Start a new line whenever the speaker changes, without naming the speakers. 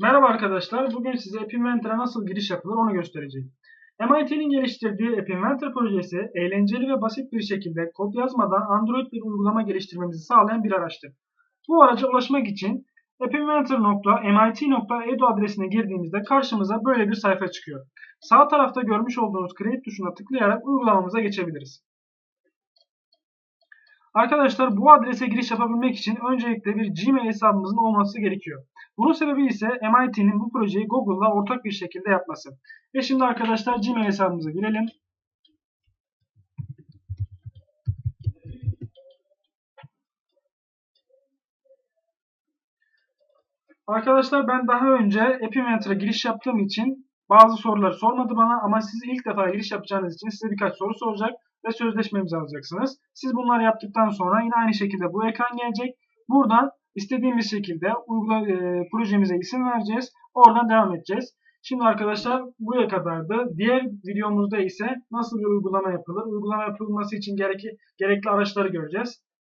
Merhaba arkadaşlar. Bugün size App Inventor'a nasıl giriş yapılır onu göstereceğim. MIT'nin geliştirdiği App Inventor projesi eğlenceli ve basit bir şekilde kod yazmadan Android bir uygulama geliştirmemizi sağlayan bir araçtır. Bu araca ulaşmak için appinventor.mit.edu adresine girdiğimizde karşımıza böyle bir sayfa çıkıyor. Sağ tarafta görmüş olduğunuz Create tuşuna tıklayarak uygulamamıza geçebiliriz. Arkadaşlar bu adrese giriş yapabilmek için öncelikle bir Gmail hesabımızın olması gerekiyor. Bunun sebebi ise MIT'nin bu projeyi Google'la ortak bir şekilde yapması. Ve şimdi arkadaşlar Gmail hesabımıza girelim. Arkadaşlar ben daha önce App Inventor'a giriş yaptığım için bazı soruları sormadı bana ama siz ilk defa giriş yapacağınız için size birkaç soru soracak ve sözleşme imzalayacaksınız. Siz bunları yaptıktan sonra yine aynı şekilde bu ekran gelecek. Buradan istediğimiz şekilde uygula, e, projemize isim vereceğiz. Oradan devam edeceğiz. Şimdi arkadaşlar buraya kadardı. Diğer videomuzda ise nasıl bir uygulama yapılır, uygulama yapılması için gerekli, gerekli araçları göreceğiz.